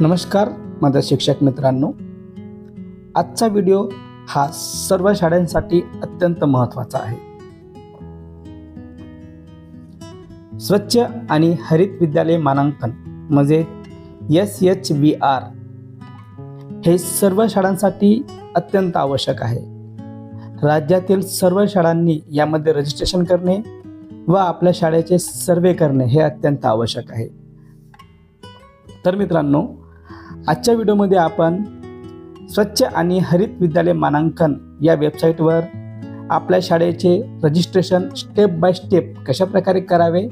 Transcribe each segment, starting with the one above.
नमस्कार माझ्या शिक्षक मित्रांनो. आजचा व्हिडिओ हा सर्व शाळांसाठी अत्यंत महत्त्वाचा आहे. स्वच्छ आणि हरित विद्यालय मानांकन म्हणजे एस एच बी आर हे सर्व शाळांसाठी अत्यंत आवश्यक आहे. राज्यातील सर्व शाळांनी यामध्ये रजिस्ट्रेशन करणे व आपल्या शाळेचे सर्वे करणे हे अत्यंत आवश्यक आहे. तर मित्रांनो आजच्या व्हिडिओमध्ये आपण स्वच्छ आणि हरित विद्यालय मानांकन या वेबसाईटवर आपल्या शाळेचे रजिस्ट्रेशन स्टेप बाय स्टेप कशा प्रकारे करावे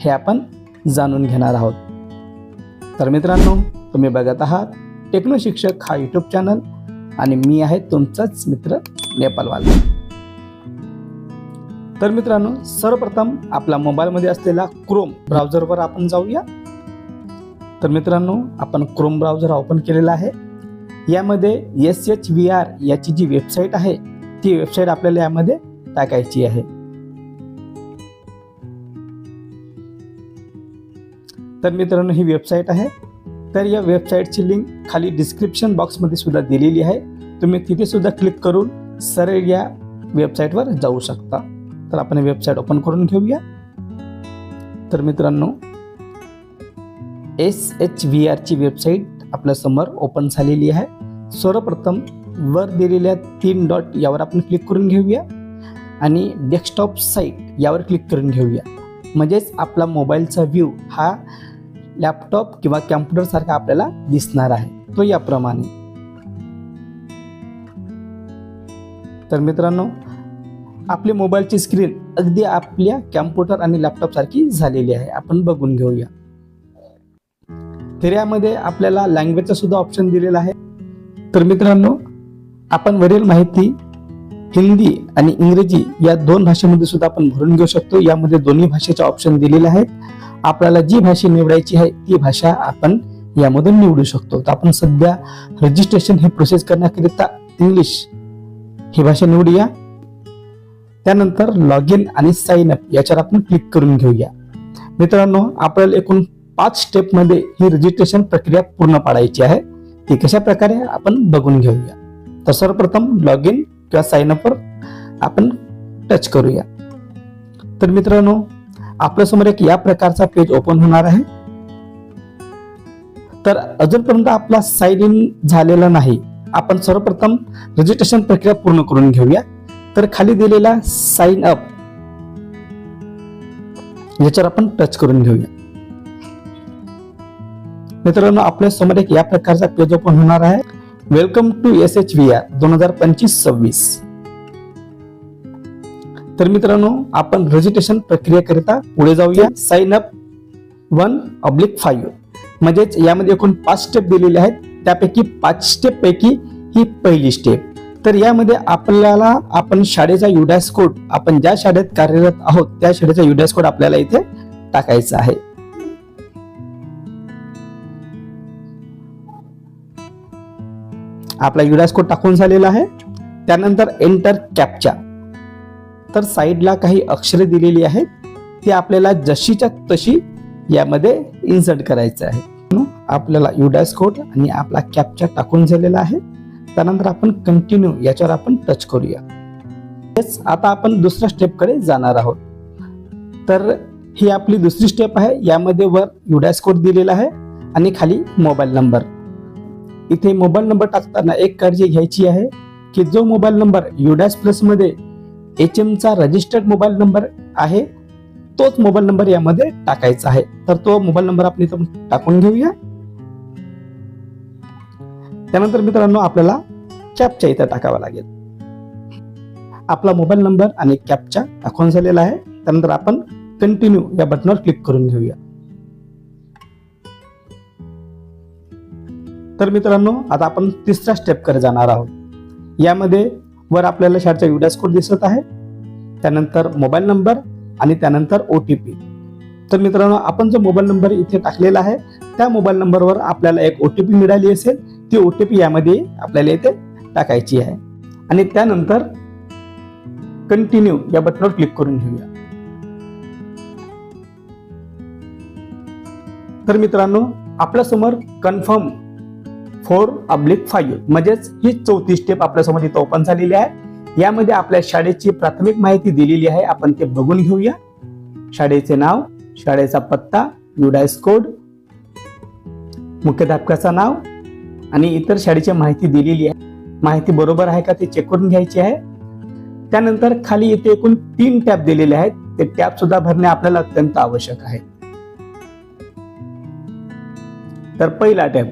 हे आपण जाणून घेणार आहोत. तर मित्रांनो तुम्ही बघत आहात टेक्नो शिक्षक हा यूट्यूब चॅनल आणि मी आहे तुमचाच मित्र नेपालवाला. तर मित्रांनो सर्वप्रथम आपल्या मोबाईलमध्ये असलेला क्रोम ब्राउझरवर आपण जाऊया. तर मित्रांनो आपण क्रोम ब्राउझर ओपन केलेला आहे. यामध्ये एस एच व्ही आर याची जी वेबसाईट आहे ती वेबसाईट आपल्याला यामध्ये टाकायची आहे. तर मित्रांनो ही वेबसाईट आहे. तर या वेबसाईटची लिंक खाली डिस्क्रिप्शन बॉक्समध्ये सुद्धा दिलेली आहे. तुम्ही तिथे सुद्धा क्लिक करून सरळ या वेबसाईटवर जाऊ शकता. तर आपण वेबसाईट ओपन करून घेऊया. तर मित्रांनो एस एच व्ही आरची वेबसाईट आपल्यासमोर ओपन झालेली आहे. सर्वप्रथम वर दिलेल्या तीन डॉट यावर आपण क्लिक करून घेऊया आणि डेस्कटॉप साईट यावर क्लिक करून घेऊया. म्हणजेच आपला मोबाईलचा व्ह्यू हा लॅपटॉप किंवा कॅम्प्युटरसारखा आपल्याला दिसणार आहे. तो याप्रमाणे. तर मित्रांनो आपली मोबाईलची स्क्रीन अगदी आपल्या कॅम्प्युटर आणि लॅपटॉपसारखी झालेली आहे. आपण बघून घेऊया. तर यामध्ये आपल्याला लँग्वेजचा सुद्धा ऑप्शन दिलेला आहे. तर मित्रांनो आपण वरील माहिती हिंदी आणि इंग्रजी या दोन भाषेमध्ये सुद्धा आपण भरून घेऊ शकतो. यामध्ये दोन्ही भाषेचे ऑप्शन दिलेले आहेत. आपल्याला जी भाषा निवडायची आहे ती भाषा आपण यामधून निवडू शकतो. तर आपण सध्या रजिस्ट्रेशन हे प्रोसेस करण्याकरिता इंग्लिश ही भाषा निवडूया. त्यानंतर लॉग इन आणि साइन अप याच्यावर आपण क्लिक करून घेऊया. मित्रांनो आपल्याला एकूण पाच स्टेपमध्ये ही रजिस्ट्रेशन प्रक्रिया पूर्ण पाडायची आहे. ती कशा प्रकारे आपण बघून घेऊया. तर सर्वप्रथम लॉग इन किंवा साइन अपवर आपण टच करूया. तर मित्रांनो आपल्यासमोर एक या प्रकारचा पेज ओपन होणार आहे. तर अजूनपर्यंत आपला साइन इन झालेला नाही. आपण सर्वप्रथम रजिस्ट्रेशन प्रक्रिया पूर्ण करून घेऊया. तर खाली दिलेला साइन अप याच्यावर आपण टच करून घेऊया. मित्रांनो आपल्यासमोर एक या प्रकारचा पेज ओपन होणार आहे. Welcome to S H V R दोन हजार पंचवीस सव्वीस. तर मित्रांनो आपण रजिस्ट्रेशन प्रक्रियेकरिता पुढे जाऊया. Sign up one oblique five म्हणजेच यामध्ये एकूण पाच स्टेप दिलेले आहेत. त्यापैकी पाच स्टेप पैकी ही पहिली स्टेप तर यामध्ये आपल्याला आपण शाळेचा युडॅस कोड आपण ज्या शाळेत कार्यरत आहोत त्या शाळेचा युडॅस कोड आपल्याला इथे टाकायचा आहे. आपला युडास कोड टाकून झालेला आहे. त्यानंतर एंटर कॅपचा तर साईडला काही अक्षरे दिलेली आहेत. ती आपल्याला जशीच्या तशी यामध्ये इन्सर्ट करायचं आहे. आपल्याला युडास कोड आणि आपला कॅपचा टाकून झालेला आहे. त्यानंतर आपण कंटिन्यू याच्यावर आपण टच करूया. तेच आता आपण दुसऱ्या स्टेपकडे जाणार आहोत. तर ही आपली दुसरी स्टेप आहे. यामध्ये वर युडास कोड दिलेला आहे. आणि खाली मोबाईल नंबर इथे मोबाईल नंबर टाकताना एक काळजी घ्यायची आहे की जो मोबाईल नंबर युडॅस प्लसमध्ये एच एमचा रजिस्टर्ड मोबाईल नंबर आहे तोच मोबाईल नंबर यामध्ये टाकायचा आहे. तर तो मोबाईल नंबर आपण इथं टाकून घेऊया. त्यानंतर मित्रांनो आपल्याला कॅपच्या इथं टाकावा लागेल. आपला मोबाईल नंबर आणि कॅपच्या टाकून झालेला आहे. त्यानंतर आपण कंटिन्यू या बटनावर क्लिक करून घेऊया. तर मित्रांनो आता आपण तिसऱ्या स्टेपकडे जाणार आहोत. यामध्ये वर आपल्याला शाळेचा युडॅस कोड दिसत आहे. त्यानंतर मोबाईल नंबर आणि त्यानंतर ओ टी पी तर मित्रांनो आपण जो मोबाईल नंबर इथे टाकलेला आहे त्या मोबाईल नंबरवर आपल्याला एक ओ टी पी मिळाली असेल. ती ओ टी पी यामध्ये आपल्याला इथे टाकायची आहे. आणि त्यानंतर कंटिन्यू या बटनवर क्लिक करून घेऊया. तर मित्रांनो आपल्यासमोर कन्फर्म फोर अब्लिक फाईव्ह म्हणजेच ही चौथी स्टेप आपल्यासमोर इथं ओपन झालेली आहे. यामध्ये आपल्या शाळेची प्राथमिक माहिती दिलेली आहे. आपण ते बघून घेऊया. शाळेचे नाव शाळेचा पत्ता युडायस कोड मुख्याध्यापकाचं नाव आणि इतर शाळेची माहिती दिलेली आहे. माहिती बरोबर आहे का ते चेक करून घ्यायची आहे. त्यानंतर खाली इथे एकूण तीन टॅब दिलेले आहेत. ते टॅब सुद्धा भरणे आपल्याला अत्यंत आवश्यक आहे. तर पहिला टॅब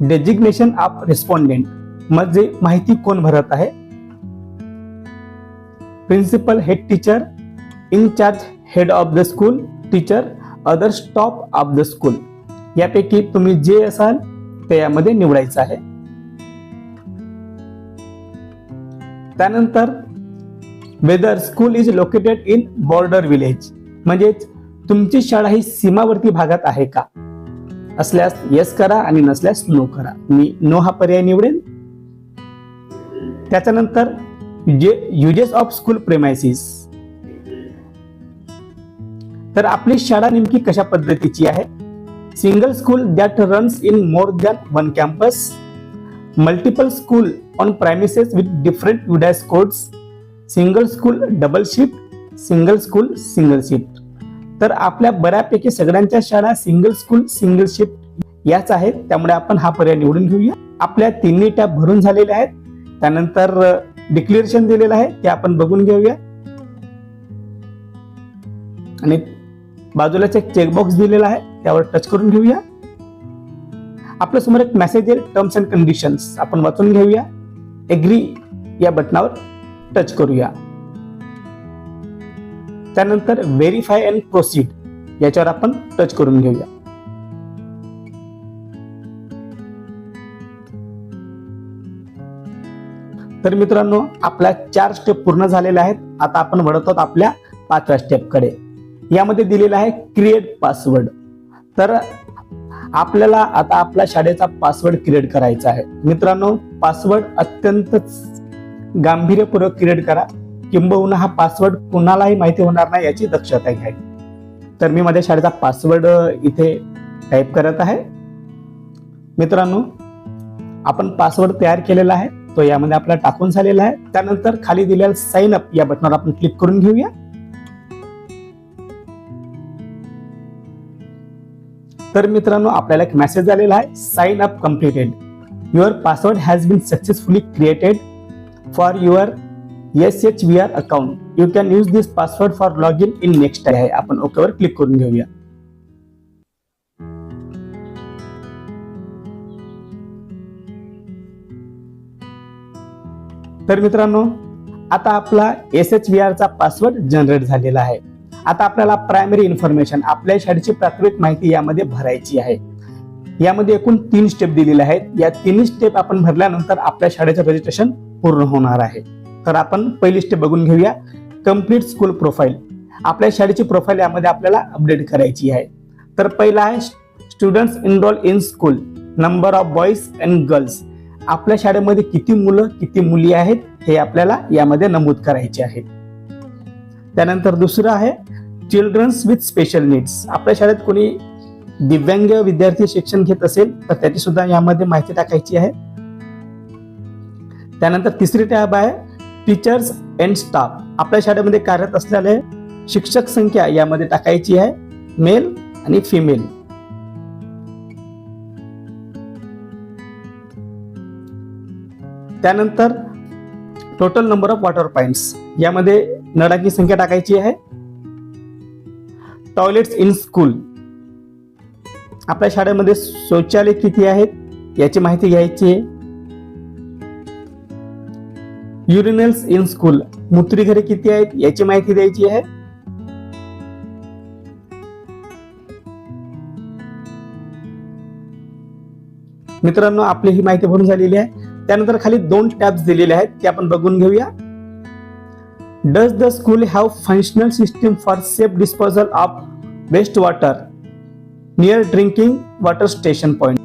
डेजिग्नेशन ऑफ रेस्पॉन्डेंट म्हणजे माहिती कोण भरत आहे? Principal head teacher incharge head of the school teacher other staff of the school यापैकी तुम्ही जे असाल ते यामध्ये निवडायचं आहे. त्यानंतर whether school is located in border village म्हणजेच तुमची शाळा ही सीमावर्ती भागात आहे का? असल्यास येस करा आणि नसल्यास नो करा. मी नो हा पर्याय निवडेन. त्याच्यानंतर जे युजेस ऑफ स्कूल प्रेमायसिस तर आपली शाळा नेमकी कशा पद्धतीची आहे? Single school that runs in more than one campus multiple school on premises with different UDISE codes single school double shift single school single shift तर आपल्या बऱ्यापैकी सगळ्यांच्या शाळा सिंगल स्कूल सिंगल शिफ्ट याच आहेत. त्यामुळे आपण हा पर्याय निवडून घेऊया. आपल्या तिन्ही टॅब भरून झालेल्या आहेत. त्यानंतर डिक्लेरेशन दिलेलं आहे. ते आपण बघून घेऊया. आणि बाजूलाच एक चेकबॉक्स दिलेला आहे. त्यावर टच करून घेऊया. आपल्यासमोर एक मेसेज येईल. टर्म्स अँड कंडिशन्स आपण वाचून घेऊया. एग्री या बटनावर टच करूया. त्यानंतर व्हेरीफाय अँड प्रोसीड याच्यावर आपण टच करून घेऊया. तर मित्रांनो आपल्या चार स्टेप पूर्ण झालेल्या आहेत. आता आपण वळत आहोत आपल्या पाचव्या स्टेपकडे यामध्ये दिलेलं आहे क्रिएट पासवर्ड तर आपल्याला आता आपल्या शाळेचा पासवर्ड क्रिएट करायचा आहे. मित्रांनो पासवर्ड अत्यंत गांभीर्यपूर्वक क्रिएट करा. किंबहुना हा पासवर्ड कुणालाही माहिती होणार नाही याची दक्षता घ्यावी तर मी माझ्या शाळेचा पासवर्ड इथे टाईप करत आहे. मित्रांनो आपण पासवर्ड तयार केलेला आहे. तो यामध्ये आपला टाकून झालेला आहे. त्यानंतर खाली दिलेल्या साइन अप या बटनावर आपण क्लिक करून घेऊया. तर मित्रांनो आपल्याला एक मेसेज आलेला आहे. Sign up completed your password has been successfully created for your S H V R account you can use this password for log in in next आहे आपण ओकेवर क्लिक करून घेऊया तर मित्रांनो आता आपला एस एच व्ही आरचा पासवर्ड जनरेट झालेला आहे. आता आपल्याला प्रायमरी इन्फॉर्मेशन आपल्या शाळेची प्राथमिक माहिती यामध्ये भरायची आहे. यामध्ये एकूण तीन स्टेप दिलेले आहेत. या तिन्ही स्टेप आपण भरल्यानंतर आपल्या शाळेचं रजिस्ट्रेशन पूर्ण होणार आहे. तर आपण पहिली स्टेप बघून घेऊया. कंप्लीट स्कूल प्रोफाईल आपल्या शाळेची प्रोफाईल यामध्ये आपल्याला अपडेट करायची आहे. तर पहिला आहे students enrol in school number of boys and girls आपल्या शाळेमध्ये किती मुलं किती मुली आहेत हे आपल्याला यामध्ये नमूद करायचे आहे त्यानंतर दुसरं आहे चिल्ड्रन्स विथ स्पेशल नीड्स आपल्या शाळेत कोणी दिव्यांग विद्यार्थी शिक्षण घेत असेल तर त्याची सुद्धा यामध्ये माहिती टाकायची आहे. त्यानंतर तिसरी टॅब आहे टीचर्स अँड स्टाफ आपल्या शाळेमध्ये कार्यरत असलेले शिक्षक संख्या यामध्ये टाकायची आहे. मेल आणि फिमेल त्यानंतर total number of water points यामध्ये नळाची संख्या टाकायची आहे. टॉयलेट्स इन स्कूल आपल्या शाळेमध्ये शौचालय किती आहेत? याची माहिती घ्यायची आहे. युरिनल्स इन स्कूल. मूत्रीघरे किती आहेत याची माहिती द्यायची आहे? मित्रांनो आपली ही माहिती भरून झालेली आहे. त्यानंतर खाली दोन टॅब्स दिलेले आहेत ते आपण बघून घेऊया. Does the school have functional system for safe disposal of waste water near drinking water station point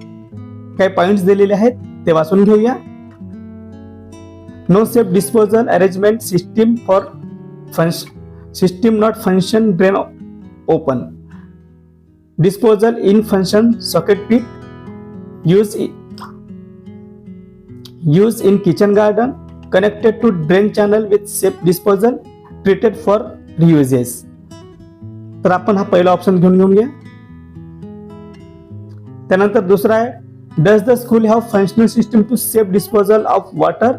काही पॉइंट्स दिलेले आहेत ते वाचून घेऊया. No safe disposal arrangement system for system not function drain open disposal in function socket pit use use in kitchen garden connected to drain channel with safe disposal treated for reuses तर आपण हा पहिला option घेऊन घेऊन घ्या त्यानंतर दुसरा आहे does the school have functional system to safe disposal of water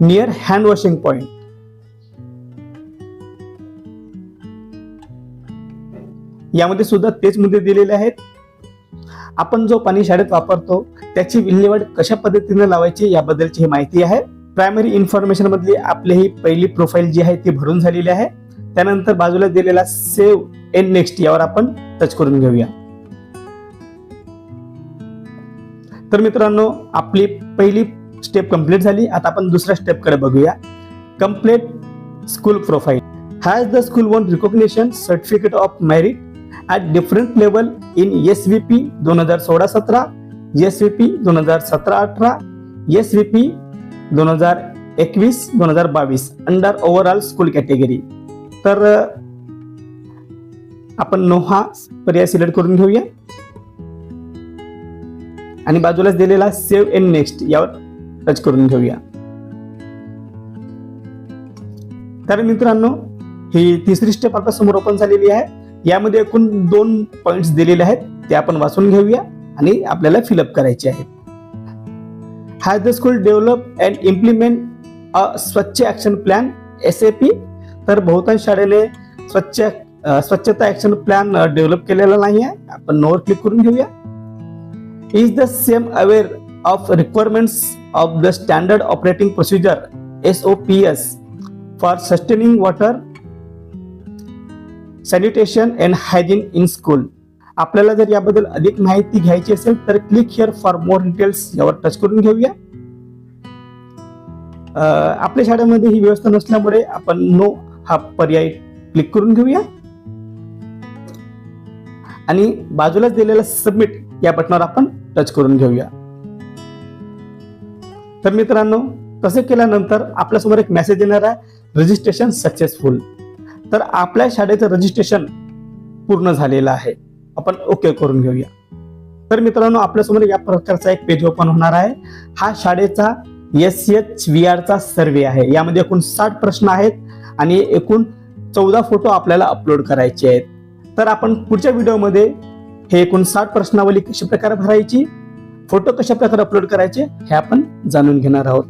near hand washing point. यामध्ये सुद्धा तेच मुद्दे दिलेले आहेत. आपण जो पाणी शाळेत वापरतो त्याची विल्हेवाट कशा पद्धतीने लावायची याबद्दलची ही माहिती आहे. प्रायमरी इन्फॉर्मेशन मधली आपली ही पहिली प्रोफाईल जी आहे ती भरून झालेली आहे. त्यानंतर बाजूला दिलेला सेव्ह एन नेक्स्ट यावर आपण टच करून घेऊया. तर मित्रांनो आपली पहिली स्टेप कंप्लीट झाली. आता आपण दुसऱ्या स्टेपकडे बघूया. Complete school profile has the school one recognition certificate of merit at different level in S V P दोन हजार सोळा सतरा एस व्ही पी दोन हजार सतरा अठरा एस व्ही पी दोन हजार एकवीस दोन हजार बावीस अंडर ओव्हरऑल स्कूल कॅटेगरी तर आपण नोहा पर्याय सिलेक्ट करून घेऊया. आणि बाजूलाच दिलेला सेव्ह एन नेक्स्ट यावर टच करून घेऊया. तर मित्रांनो ही तिसरी स्टेप आता समोर ओपन झालेली आहे. यामध्ये एकूण दोन पॉइंट्स दिलेले आहेत ते आपण वाचून घेऊया आणि आपल्याला फिलअप करायचे आहेत. Has the school develop and implement a Swachh action plan S A P तर बहुतांश शाळेने स्वच्छ स्वच्छता ऍक्शन प्लॅन डेव्हलप केलेला नाही आहे आपण नोवर क्लिक करून घेऊया. Is the same aware of requirements of the standard operating procedure S O P S for sustaining water sanitation and hygiene in school आपल्याला जर याबद्दल अधिक माहिती घ्यायची असेल तर click here for more details यावर टच करून घेऊया. आपल्या शाळेमध्ये ही व्यवस्था नसल्यामुळे आपण नो हा पर्याय क्लिक करून घेऊया. आणि बाजूलाच दिलेला सबमिट या बटनावर आपण टच करून घेऊया. तर मित्रांनो तसे केल्यानंतर आपल्यासमोर एक मेसेज येणार आहे रजिस्ट्रेशन सक्सेसफुल तर आपल्या शाळेचं रजिस्ट्रेशन पूर्ण झालेलं आहे. आपण ओके करून घेऊया. तर मित्रांनो आपल्यासमोर या प्रकारचा एक पेज ओपन होणार आहे. हा शाळेचा एस एच व्ही आरचा सर्वे आहे. यामध्ये एकूण साठ प्रश्न आहेत आणि एकूण चौदा फोटो आपल्याला अपलोड करायचे आहेत. तर आपण पुढच्या व्हिडिओमध्ये हे एकूण साठ प्रश्नावली कशा प्रकारे भरायची? फोटो कशा प्रकारे अपलोड करायचे हे आपण जाणून घेणार आहोत.